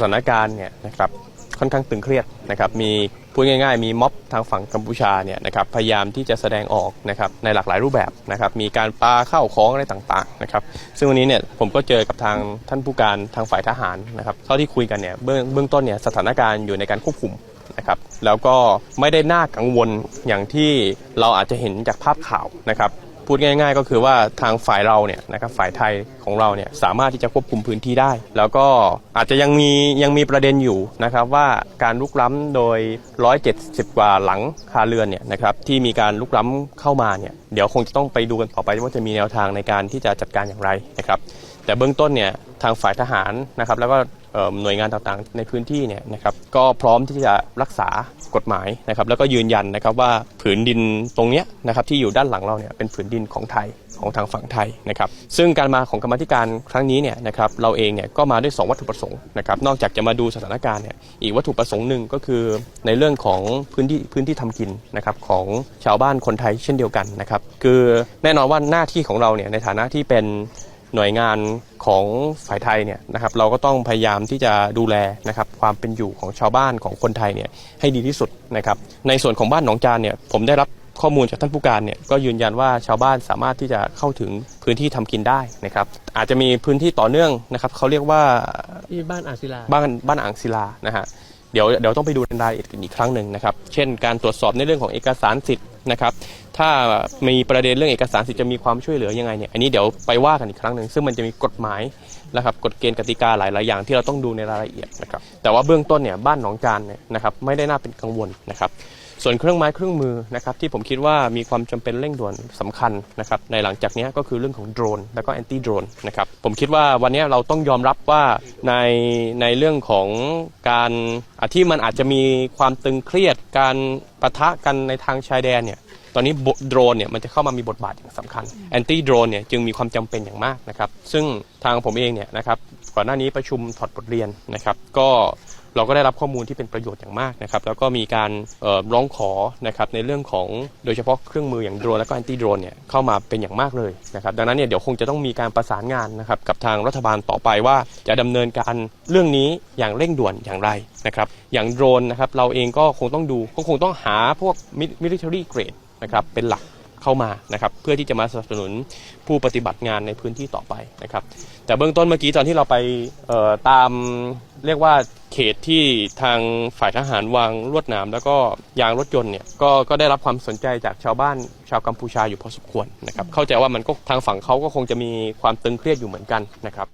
สถานการณ์เนี่ยนะครับค่อนข้างตึงเครียดนะครับมีพูดง่ายๆ มีม็อบทางฝั่งกัมพูชาเนี่ยนะครับพยายามที่จะแสดงออกนะครับในหลากหลายรูปแบบนะครับมีการปาเข้าของอะไรต่างๆนะครับซึ่งวันนี้เนี่ยผมก็เจอกับทางท่านผู้การทางฝ่ายทหารนะครับเท่าที่คุยกันเนี่ยเบื้องเบื้องต้นเนี่ยสถานการณ์อยู่ในการควบคุมนะครับแล้วก็ไม่ได้น่ากังวลอย่างที่เราอาจจะเห็นจากภาพข่าวนะครับ พูดง่าย ๆ ก็คือว่าทางฝ่ายเราเนี่ยนะครับฝ่ายไทยของเราเนี่ยสามารถที่จะควบคุมพื้นที่ได้ แล้วก็อาจจะยังมียังมีประเด็นอยู่นะครับว่าการลุกล้ำโดย 170 กว่าหลังคาเรือนเนี่ยนะครับที่มีการลุกล้ำเข้ามาเนี่ยเดี๋ยวคงจะต้องไปดูกันต่อไปว่าจะมีแนวทางในการที่จะจัดการอย่างไรนะครับแต่เบื้องต้นเนี่ยางฝ่ายทหารนะครับแล้วก็หน่วยงานต่างๆในพื้นที่เนี่ยนะครับก็พร้อมที่จะรักษากฎหมายนะครับแล้วก็ยืนยันนะครับว่าผืนดินตรงเนี้ยนะครับที่อยู่ด้านหลังเราเนี่ยเป็นผืนดินของไทยของทางฝั่งไทยนะครับซึ่งการมาของกรรมธิการครั้งนี้เนี่ยนะครับเราเองเนี่ยก็มาด้วย 2 วัตถุประสงค์นะครับนอกจากจะมาดูสถานการณ์เนี่ยอีกวัตถุประสงค์หนึ่งก็คือในเรื่องของพื้นที่พื้นที่ทำกินนะครับของชาวบ้านคนไทยเช่นเดียวกันนะครับคือแน่นอนว่าหน้าที่ของเราเนี่ยในฐานะที่เป็น หน่วยงานของฝ่ายไทยเนี่ยนะครับเราก็ต้องพยายามที่จะดูแลนะครับความเป็นอยู่ของชาวบ้านของคนไทยเนี่ยให้ดีที่สุดนะครับในส่วนของบ้านหนองจานเนี่ยผมได้รับข้อมูลจากท่านผู้การเนี่ยก็ยืนยันว่าชาวบ้านสามารถที่จะเข้าถึงพื้นที่ทำกินได้นะครับอาจจะมีพื้นที่ต่อเนื่องนะครับเขาเรียกว่าที่บ้านอาศิลาบ้านบ้านอ่างศิลานะฮะเดี๋ยวเดี๋ยวต้องไปดูในรายละเอียดกันอีกครั้งหนึ่งนะครับ เช่นการตรวจสอบในเรื่องของเอกสารสิทธิ์ นะครับ ถ้ามีประเด็นเรื่องเอกสารสิทธิ์จะมีความช่วยเหลือยังไงเนี่ย อันนี้เดี๋ยวไปว่ากันอีกครั้งหนึ่งซึ่งมันจะมีกฎหมายนะครับกฎเกณฑ์กติกาหลาย ๆ อย่างที่เราต้องดูในรายละเอียดนะครับ แต่ว่าเบื้องต้นเนี่ยบ้านหนองจานเนี่ยนะครับไม่ได้น่าเป็นกังวลนะครับ ส่วนเครื่องไม้เครื่องมือนะครับที่ผมคิดว่ามีความจำเป็นเร่งด่วนสำคัญนะครับในหลังจากนี้ก็คือเรื่องของโดรน แล้วก็แอนตี้โดรนนะครับผมคิดว่าวันนี้เราต้องยอมรับว่าในในเรื่องของการที่มันอาจจะมีความตึงเครียดการปะทะกันในทางชายแดนเนี่ยตอนนี้โดรนเนี่ยมันจะเข้ามามีบทบาทอย่างสำคัญแอนตี้โดรนเนี่ยจึงมีความจำเป็นอย่างมากนะครับซึ่งทางผมเองเนี่ยนะครับ ก่อนหน้านี้ประชุมถอดบทเรียนนะครับก็เราก็ได้รับข้อมูลที่เป็นประโยชน์อย่างมากนะครับแล้วก็มีการร้องขอนะครับในเรื่องของโดยเฉพาะเครื่องมืออย่างโดรนและก็แอนตี้โดรนเนี่ยเข้ามาเป็นอย่างมากเลยนะครับดังนั้นเนี่ยเดี๋ยวคงจะต้องมีการประสานงานนะครับกับทางรัฐบาลต่อไปว่า จะดำเนินการเรื่องนี้อย่างเร่งด่วนอย่างไรนะครับอย่างโดรนนะครับเราเองก็คงต้องดูก็คงต้องหาพวก military grade นะครับเป็นหลัก เข้ามานะครับเพื่อที่จะมาสนับสนุนผู้ปฏิบัติงานในพื้นที่ต่อไปนะครับ แต่เบื้องต้นเมื่อกี้ตอนที่เราไปตามเรียกว่าเขตที่ทางฝ่ายทหารวางลวดหนามแล้วก็ยางรถยนต์เนี่ยก็ก็ได้รับความสนใจจากชาวบ้านชาวกัมพูชาอยู่พอสมควรนะครับเข้าใจว่ามันก็ทางฝั่งเขาก็คงจะมีความตึงเครียดอยู่เหมือนกันนะครับ